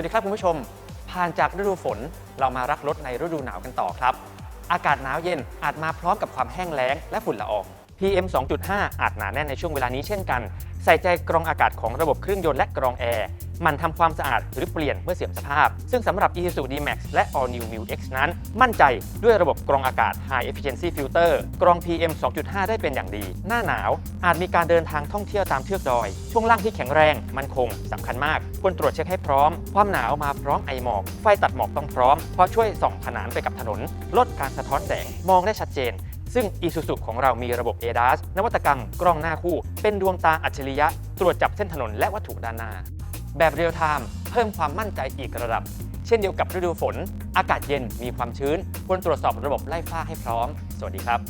วัสดีครับคุณผู้ชม ผ่านจากฤดูฝนเรามารักรถในฤดูหนาวกันต่อครับ อากาศหนาวเย็นอาจมาพร้อมกับความแห้งแล้งและฝุ่นละออง PM 2.5 อาจหนาแน่นในช่วงเวลานี้เช่นกัน ใส่ใจกรองอากาศของระบบเครื่องยนต์และกรองแอร์ มันทำความสะอาดหรือเปลี่ยนเมื่อเสื่อมสภาพ ซึ่งสำหรับ Isuzu D-Max และ All New Mu X นั้น มั่นใจด้วยระบบกรองอากาศ High Efficiency Filter กรอง PM 2.5 ได้เป็นอย่างดี หน้าหนาว อาจมีการเดินทางท่องเที่ยวตามเทือกดอย ช่วงล่างที่แข็งแรง มันคงสำคัญมาก ควรตรวจเช็คให้พร้อม ความหนาวมาพร้อมไอหมอก ไฟตัดหมอกต้องพร้อม เพราะช่วยส่องผนานไปกับถนน ลดการสะท้อนแสง มองได้ชัดเจนซึ่ง Isuzu ของเรามีระบบ ADAS นวัตกรรมกล้องหน้าคู่ เป็นดวงตาอัจฉริยะ ตรวจจับเส้นถนนและวัตถุด้านหน้า แบบเรียลไทม์เพิ่มความมั่นใจอีกระดับ เช่นเดียวกับฤดูฝน อากาศเย็นมีความชื้น ควรตรวจสอบระบบไล่ฟ้าให้พร้อม สวัสดีครับ